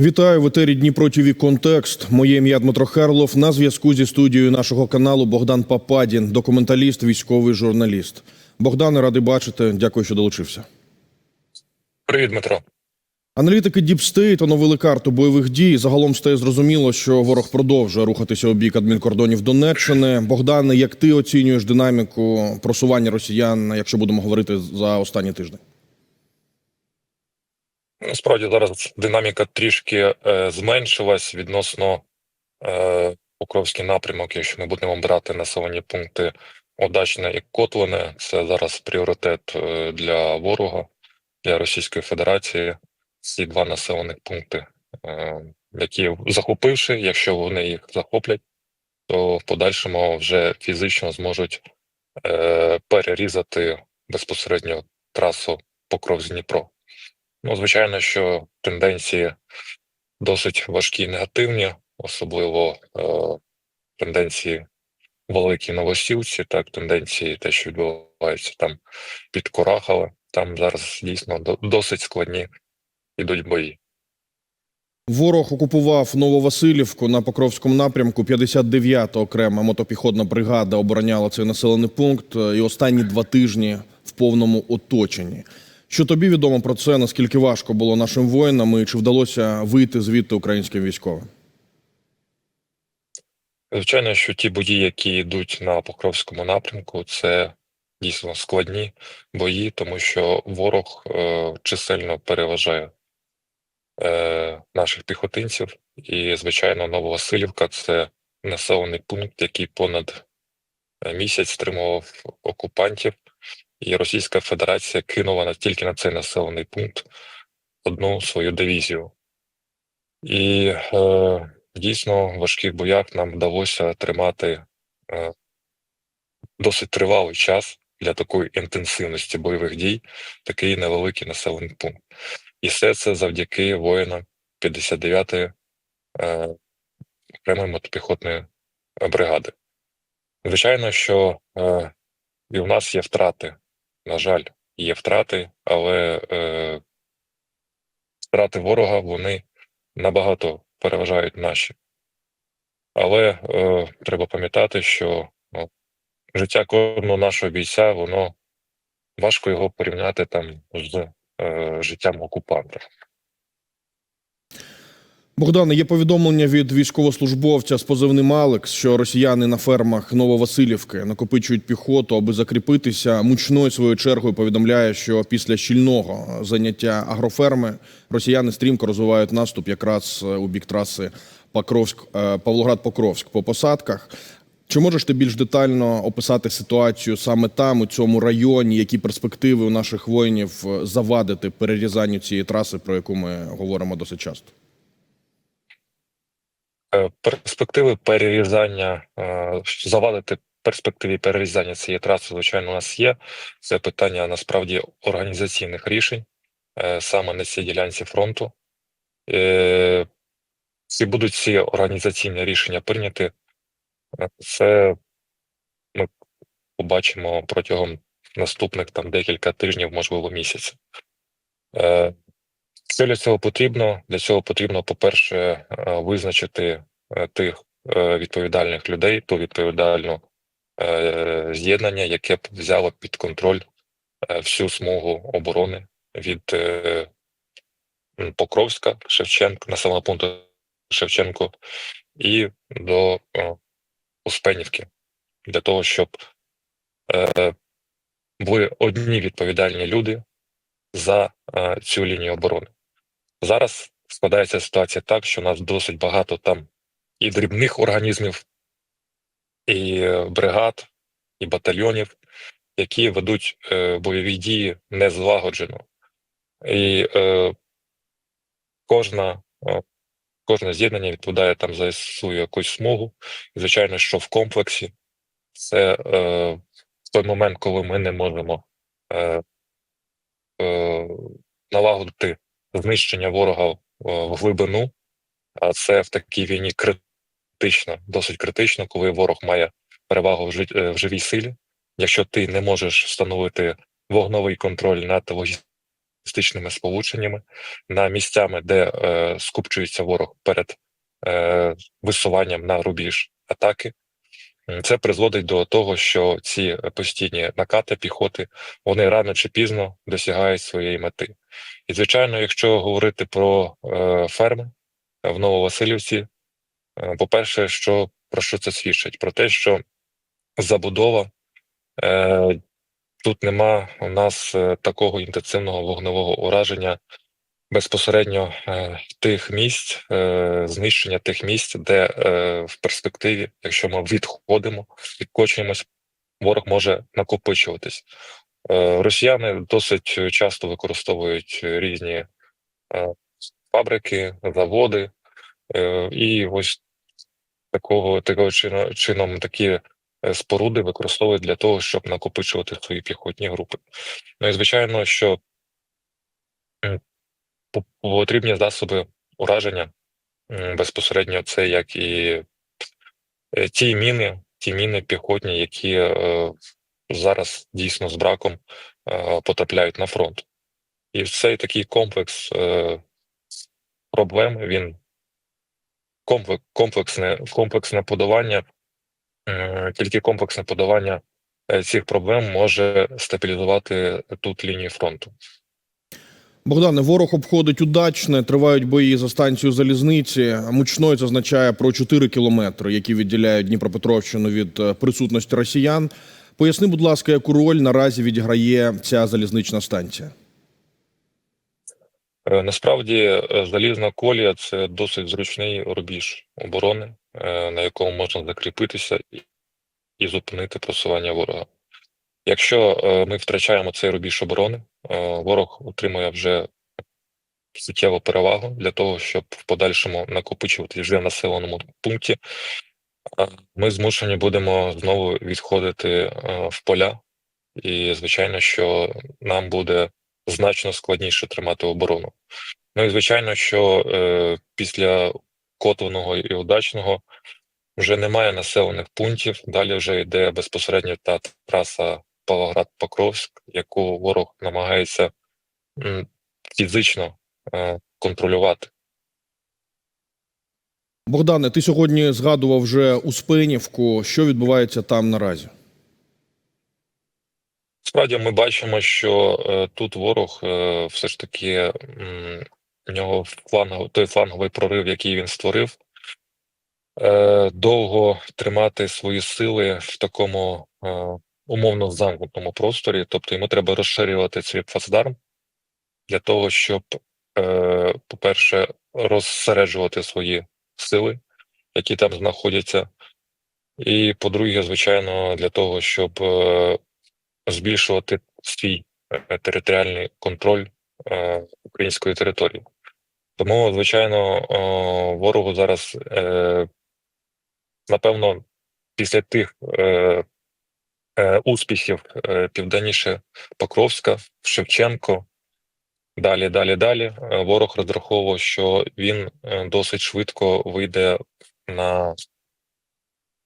Вітаю в етері Дніпро ТВ Контекст. Моє ім'я Дмитро Херлов. На зв'язку зі студією нашого каналу Богдан Пападін, документаліст, військовий журналіст. Богдане, радий бачити. Дякую, що долучився. Привіт, Дмитро. Аналітики Deep State оновили карту бойових дій. Загалом стає зрозуміло, що ворог продовжує рухатися у бік адмінкордонів Донеччини. Богдане, як ти оцінюєш динаміку просування росіян, якщо будемо говорити за останні тижні? Насправді зараз динаміка трішки е, зменшилась відносно е, Покровський напрямок. Якщо ми будемо брати населені пункти Одачне і Котлине, це зараз пріоритет е, для ворога, для Російської Федерації. Ці два населених пункти, е, які захопивши, якщо вони їх захоплять, то в подальшому вже фізично зможуть е, перерізати безпосередньо трасу Покров-Дніпро. Ну, звичайно, що тенденції досить важкі і негативні, особливо е, тенденції великі новосілці, так, тенденції, те, що відбувається там під Корахове. Там зараз дійсно досить складні ідуть бої. Ворог окупував Нововасилівку на Покровському напрямку. 59-та окрема мотопіхотна бригада обороняла цей населений пункт. е, І останні два тижні в повному оточенні. Що тобі відомо про це? Наскільки важко було нашим воїнам, і чи вдалося вийти звідти українським військовим? Звичайно, що ті бої, які йдуть на Покровському напрямку, це дійсно складні бої, тому що ворог е, чисельно переважає е, наших піхотинців. І, звичайно, Нововасилівка це населений пункт, який понад е, місяць стримував окупантів, і Російська Федерація кинула на тільки на цей населений пункт одну свою дивізію. І е, дійсно в важких боях нам вдалося тримати е, досить тривалий час для такої інтенсивності бойових дій, такий невеликий населений пункт. І все це завдяки воїнам 59-ї е, окремої мотопіхотної бригади. Звичайно, що е, і в нас є втрати. На жаль, є втрати, але е, втрати ворога вони набагато переважають наші. Але е, треба пам'ятати, що ну, життя кожного нашого бійця, воно важко його порівняти там з е, життям окупанта. Богдане, є повідомлення від військовослужбовця з позивним Алекс, що росіяни на фермах Нововасилівки накопичують піхоту, аби закріпитися. Мучною своєю чергою повідомляє, що після щільного заняття агроферми росіяни стрімко розвивають наступ якраз е, у бік траси Покровськ, е, Павлоград-Покровськ по посадках. Чи можеш ти більш детально описати ситуацію саме там, у цьому районі, які перспективи у наших воїнів е, завадити перерізанню цієї траси, про яку ми говоримо досить часто? Е, Перспективи перерізання, е, завадити перспективі перерізання цієї траси, звичайно, у нас є. Це питання насправді організаційних рішень е, саме на цій ділянці фронту. Чи будуть ці організаційні рішення прийняті, е, це ми побачимо протягом наступних там декілька тижнів, можливо, місяців. Що для цього потрібно? Для цього потрібно, по-перше, е, визначити е, тих е, відповідальних людей, ту відповідальну е, з'єднання, яке б взяло під контроль всю смугу оборони від Покровська, Шевченка, населеного пункту Шевченко і до Успенівки, для того, щоб були одні відповідальні люди за цю лінію оборони. Зараз складається ситуація так, що нас досить багато там і дрібних організмів, і е, бригад, і батальйонів, які ведуть е, бойові дії незлагоджено. І е, кожна, е, кожне з'єднання відповідає там за свою якусь смугу. І, звичайно, що в комплексі це е, той момент, коли ми не можемо е, е, налагодити знищення ворога е, в глибину, а це в такій війні критично, досить критично, коли ворог має перевагу е, в живій силі. Якщо ти не можеш встановити вогновий контроль над логістичними сполученнями, на місцями, де е, скупчується ворог перед е, висуванням на рубіж атаки. Це призводить до того, що ці постійні накати піхоти вони рано чи пізно досягають своєї мети. І, звичайно, якщо говорити про е, ферми в Нововасилівці, е, по-перше, що про що це свідчить? Про те, що забудова е, тут нема у нас е, такого інтенсивного вогневого ураження безпосередньо е, тих місць, е, знищення тих місць, де е, в перспективі, якщо ми відходимо, відкочуємось, ворог може накопичуватись. Росіяни досить часто використовують різні фабрики, заводи, і ось такого такого чином, такі споруди використовують для того, щоб накопичувати свої піхотні групи. Ну і звичайно, що потрібні засоби ураження безпосередньо це як і е, ті міни, ті міни піхотні, які е, зараз дійсно з браком е, потрапляють на фронт. І цей такий комплекс проблем він комплекс, комплексне, комплексне подолання, е, тільки комплексне подолання е, цих проблем може стабілізувати тут лінію фронту. Богдане, ворог обходить удачне, тривають бої за станцію залізниці. Мучною це означає про 4 кілометри, які відділяють Дніпропетровщину від е, присутності росіян. Поясни, будь ласка, яку роль наразі відіграє ця залізнична станція? Е, Насправді е, залізна колія це досить зручний рубіж оборони, на якому можна закріпитися і- зупинити просування ворога. Якщо ми втрачаємо цей рубіж оборони, ворог отримує вже суттєву перевагу для того, щоб в подальшому накопичувати вже в населеному пункті. Е, Ми змушені будемо знову відходити е, в поля, і звичайно, що нам буде значно складніше тримати оборону. Ну і звичайно, що е, після котленого і удачного вже немає населених пунктів. Далі вже йде безпосередньо та траса Павлоград-Покровськ, яку ворог намагається фізично е, контролювати. Богдане, ти сьогодні згадував вже Успенівку. Що відбувається там наразі? Справді ми бачимо, що е, тут ворог е, все ж таки у нього фланг, той фланговий прорив, який він створив, е, довго тримати свої сили в такому е, умовно замкнутому просторі. Тобто йому треба розширювати цей плацдарм для того, щоб, е, по-перше, розсереджувати свої сили, які там знаходяться. І по-друге, звичайно, для того, щоб е, збільшувати свій е, територіальний контроль української території. Тому, звичайно, ворогу зараз, напевно, після тих успіхів е, південніше Покровська, Шевченко, далі, далі, далі, е, ворог розраховував, що він е, досить швидко вийде на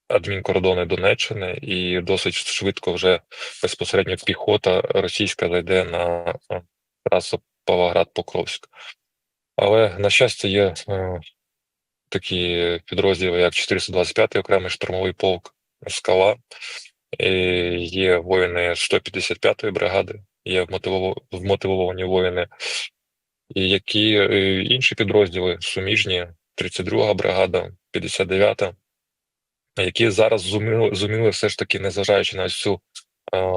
адмінкордони Донеччини, і досить швидко вже безпосередньо піхота російська зайде на е, трасу Павлоград-Покровськ. Але, на щастя, є е, такі підрозділи, як 425-й окремий штурмовий полк Скала, є воїни 155-ї бригади, є вмотивовані воїни, які е, інші підрозділи суміжні, 32-га бригада, 59-та, які зараз зуміли, зуміли все ж таки, незважаючи на цю е,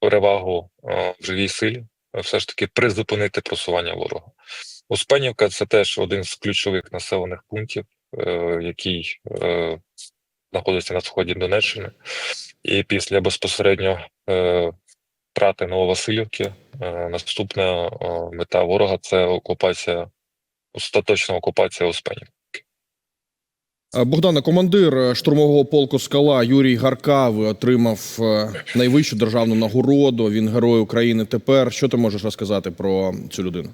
перевагу е, в живій силі, е, все ж таки призупинити просування ворога. Успенівка це теж один з ключових населених пунктів, е, який е, знаходиться на сході Донеччини. І після безпосередньо е, втрати Нововасилівки, е, наступна е, мета ворога це окупація, остаточна окупація Успенівки. Е, Богдане, командир штурмового полку Скала Юрій Гаркавий отримав найвищу державну нагороду. Він герой України тепер. Що ти можеш розказати про цю людину?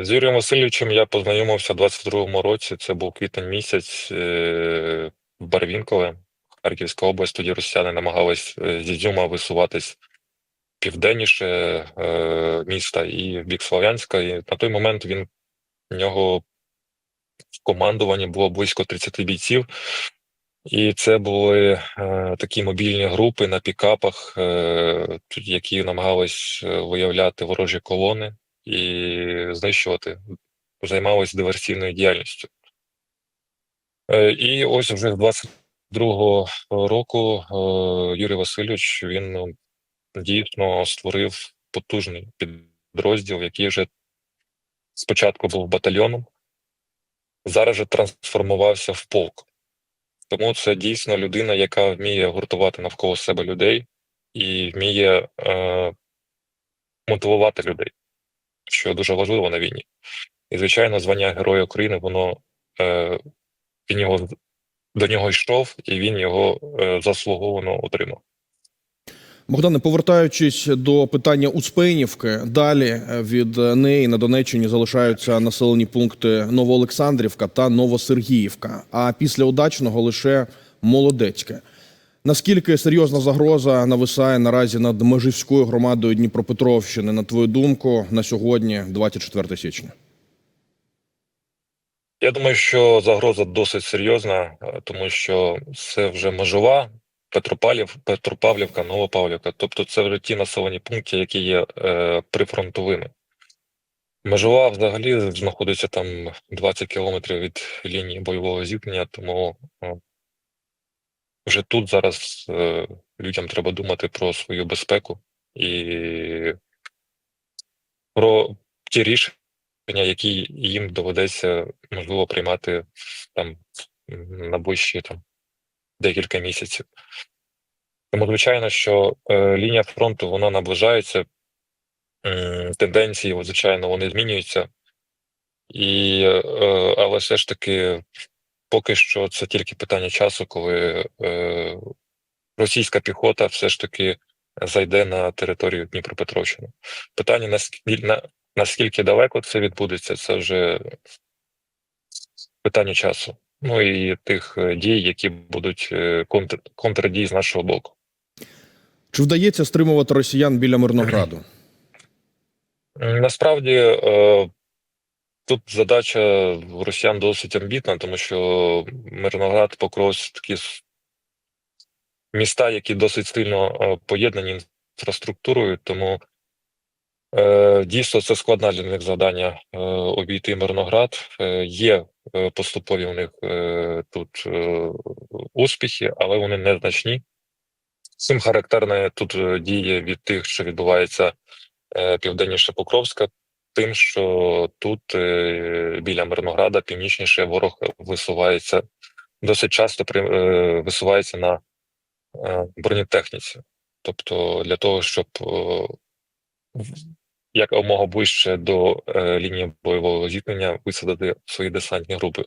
З Юрієм Васильовичем я познайомився в 22-му році. Це був квітень місяць е, в Барвінкове, Харківська область. Тоді росіяни намагались е, з Ізюма висуватись південніше е, міста і в бік Слов'янська. І на той момент він в нього в командуванні було близько 30 бійців. І це були е, такі мобільні групи на пікапах, е, які намагались виявляти ворожі колони і знищувати, займалися диверсійною діяльністю. І ось вже з 22-го року е, Юрій Васильович він дійсно створив потужний підрозділ, який вже спочатку був батальйоном, зараз же трансформувався в полк. Тому це дійсно людина, яка вміє гуртувати навколо себе людей і вміє е, мотивувати людей, що дуже важливо на війні. І, звичайно, звання Героя України, воно е, він його до нього йшов, і він його е, заслуговано отримав. Богдане, повертаючись до питання Успенівки, далі е, від неї на Донеччині залишаються населені пункти Новоолександрівка та Новосергіївка. А після удачного лише Молодецьке. Наскільки серйозна загроза нависає наразі над Межівською громадою Дніпропетровщини, на твою думку, на сьогодні, 24 січня? Я думаю, що загроза досить серйозна, е, тому що це вже межова Петропавлів, Петропавлівка, Новопавлівка. Тобто це вже ті населені пункти, які є е, прифронтовими. Межова взагалі знаходиться там 20 кілометрів від лінії бойового зіткнення, тому е, вже тут зараз е, людям треба думати про свою безпеку і про ті рішення, які їм доведеться можливо приймати там на ближчі там декілька місяців. Тому, звичайно, що е, лінія фронту вона наближається, м, тенденції, звичайно, вони змінюються, і, е, але все ж таки, поки що це тільки питання часу, коли е, російська піхота все ж таки зайде на територію Дніпропетровщини. Питання наскільки, на, наскільки далеко це відбудеться, це вже питання часу. Ну і тих е, дій, які будуть е, контр, контрдій з нашого боку. Чи вдається стримувати росіян біля Мирнограду? Насправді е, тут задача росіян досить амбітна, тому що Мирноград, Покровськ такі міста, які досить сильно е, поєднані інфраструктурою, тому е, дійсно це складне для них завдання е, обійти Мирноград. Е, є е, поступові у них е, тут е, успіхи, але вони незначні. Цим характерне тут е, діє від тих, що відбувається е, південніше Покровська, тим, що тут е, біля Мирнограда північніше ворог висувається досить часто е, висувається на е, бронетехніці. Тобто для того, щоб в- якомога ближче до лінії бойового зіткнення висадити свої десантні групи.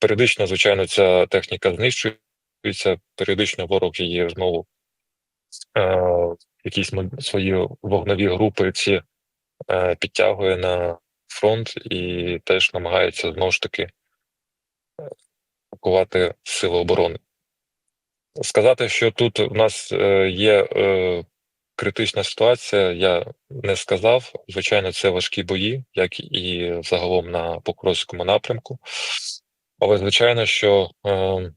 Періодично, звичайно, ця техніка знищується, періодично ворог її знову е, якісь свої вогнові групи ці підтягує на фронт і теж намагається знову ж таки пакувати сили оборони. Сказати, що тут в нас е, є е, критична ситуація, я не сказав. Звичайно, це важкі бої, як і загалом на Покровському напрямку. Але звичайно, що е,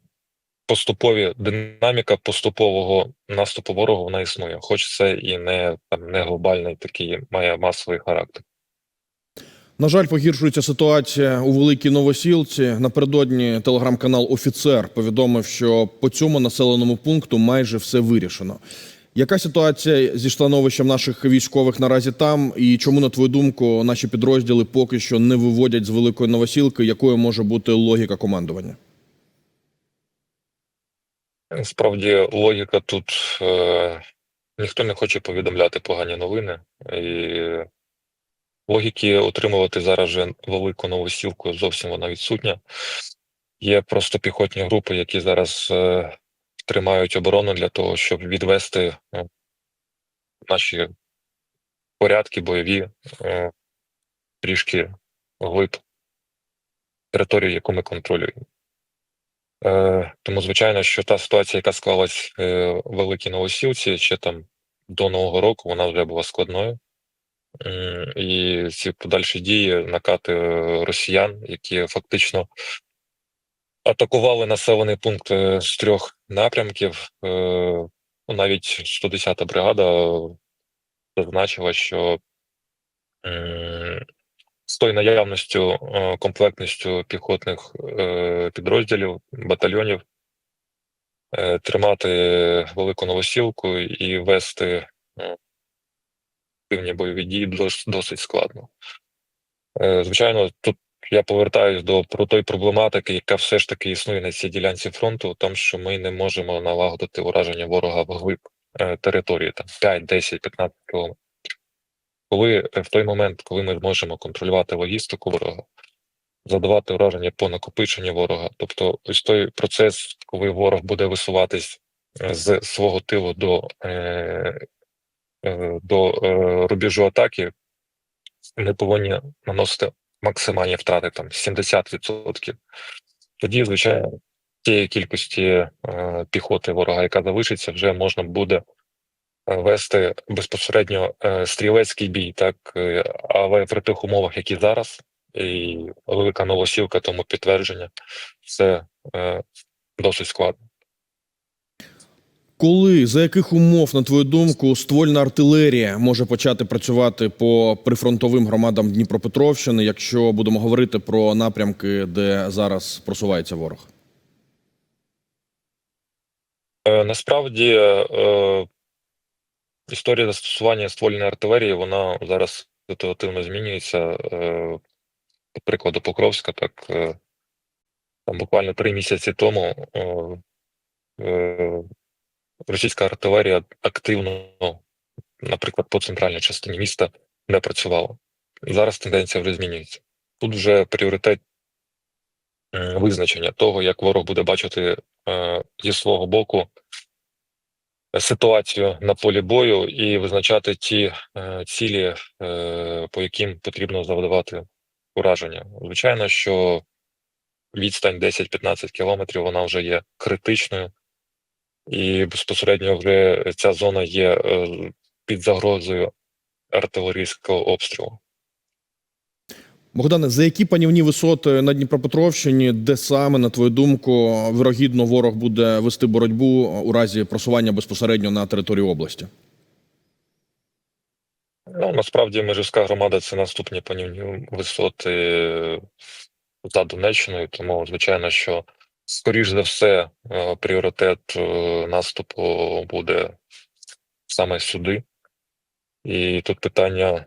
поступові динаміка поступового наступу ворогу вона існує, хоч це і не там не глобальний такий має масовий характер. На жаль, погіршується ситуація у Великій Новосілці. Напередодні телеграм-канал Офіцер повідомив, що по цьому населеному пункту майже все вирішено. Яка ситуація зі становищем наших військових наразі там? І чому, на твою думку, наші підрозділи поки що не виводять з Великої Новосілки? Якою може бути логіка командування? Справді логіка тут е, ніхто не хоче повідомляти погані новини, і логіки отримувати зараз же велику новосілку зовсім вона відсутня. Є просто піхотні групи, які зараз е, тримають оборону для того, щоб відвести е, наші порядки бойові е, трішки глиб територію, яку ми контролюємо. Е, тому, звичайно, що та ситуація, яка склалась е, в Великій Новосілці, ще там до Нового року вона вже була складною. І ці подальші дії, накати е, росіян, які фактично атакували населений пункт з трьох напрямків. ну, Навіть 110-та бригада зазначила, що з тою наявністю, е, комплектністю піхотних е, підрозділів, батальйонів, е, тримати велику новосілку і вести активні бойові дії досить складно. Звичайно, тут я повертаюсь до про той проблематики, яка все ж таки існує на цій ділянці фронту, в тому, що ми не можемо налагодити ураження ворога вглиб е, території там 5, 10, 15 кілометрів. Коли е, в той момент, коли ми можемо контролювати логістику ворога, задавати ураження по накопиченню ворога, тобто ось той процес, коли ворог буде висуватись е, з свого тилу до, е, е, до рубежу атаки, ми повинні наносити максимальні втрати там 70%. Тоді, звичайно, тієї кількості е, піхоти ворога, яка залишиться, вже можна буде вести безпосередньо е, стрілецький бій, так е, але при тих умовах, які зараз, і велика новосілка тому підтвердження, це е, досить складно. Коли за яких умов, на твою думку, ствольна артилерія може почати працювати по прифронтовим громадам Дніпропетровщини, якщо будемо говорити про напрямки, де зараз просувається ворог? Е, Насправді е, історія застосування ствольної артилерії вона зараз ситуативно змінюється. Е, До прикладу, Покровська, так е, там буквально три місяці тому е, російська артилерія активно, наприклад, по центральній частині міста не працювала. Зараз тенденція вже змінюється. Тут вже пріоритет визначення того, як ворог буде бачити зі свого боку ситуацію на полі бою і визначати ті е, цілі, е, по яким потрібно завдавати ураження. Звичайно, що відстань 10-15 кілометрів вона вже є критичною, і безпосередньо вже ця зона є е, під загрозою артилерійського обстрілу. Богдане, за які панівні висоти на Дніпропетровщині, де саме, на твою думку, вирогідно ворог буде вести боротьбу у разі просування безпосередньо на територію області? Ну, насправді Межівська громада це наступні панівні висоти е, за Донеччиною, тому звичайно, що скоріш за все е, пріоритет е, наступу буде саме сюди. І тут питання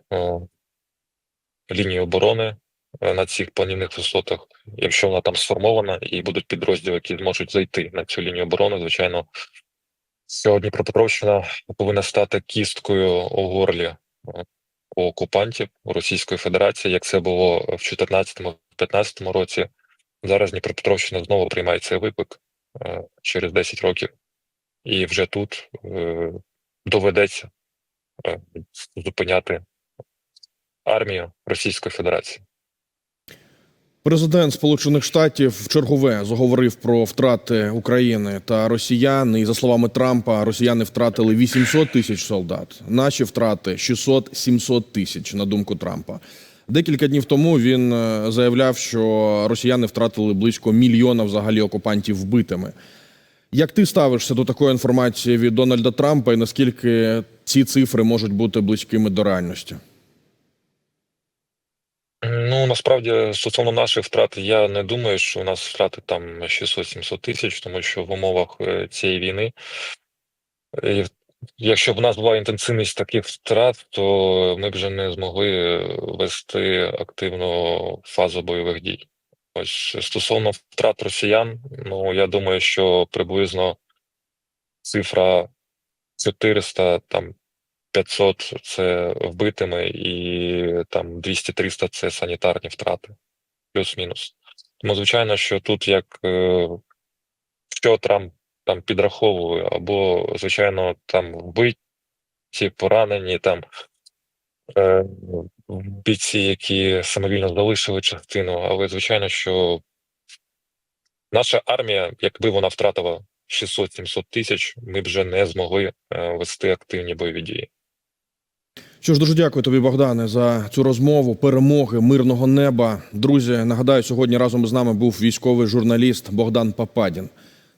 лінії оборони е, на цих панівних висотах. Якщо вона там сформована і будуть підрозділи, які зможуть зайти на цю лінію оборони, звичайно, сьогодні Дніпропетровщина повинна стати кісткою у горлі е, у окупантів Російської Федерації, як це було в 2014-2015 році. Зараз Дніпропетровщина знову приймає цей виклик е, через 10 років, і вже тут доведеться зупиняти армію Російської Федерації. Президент Сполучених Штатів в чергове заговорив про втрати України та росіян. І за словами Трампа, росіяни втратили 800 тисяч солдат. Наші втрати 600-700 тисяч, на думку Трампа. Декілька днів тому він е, заявляв, що росіяни втратили близько мільйона взагалі окупантів вбитими. Як ти ставишся до такої інформації від Дональда Трампа, і наскільки ці цифри можуть бути близькими до реальності? Ну насправді стосовно наших втрат, я не думаю, що у нас втрати там 600-700 тисяч, тому що в умовах е, цієї війни, і якщо б у нас була інтенсивність таких втрат, то ми б вже не змогли е, вести активну фазу бойових дій. Ось стосовно втрат росіян, ну я думаю, що приблизно цифра 400 там 500 – це вбитими, і там 200-300 – це санітарні втрати, плюс-мінус. Тому, звичайно, що тут як е, що Трамп там підраховує, або, звичайно, там вбиті, поранені, там е, бійці, які самовільно залишили частину, але звичайно, що наша армія, якби вона втратила 600-700 тисяч, ми б вже не змогли е, вести активні бойові дії. Що ж, дуже дякую тобі, Богдане, за цю розмову. Перемоги, мирного неба. Друзі, нагадаю, сьогодні разом з нами був військовий журналіст Богдан Пападін.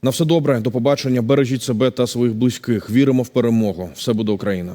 На все добре, до побачення. Бережіть себе та своїх близьких. Віримо в перемогу. Все буде Україна.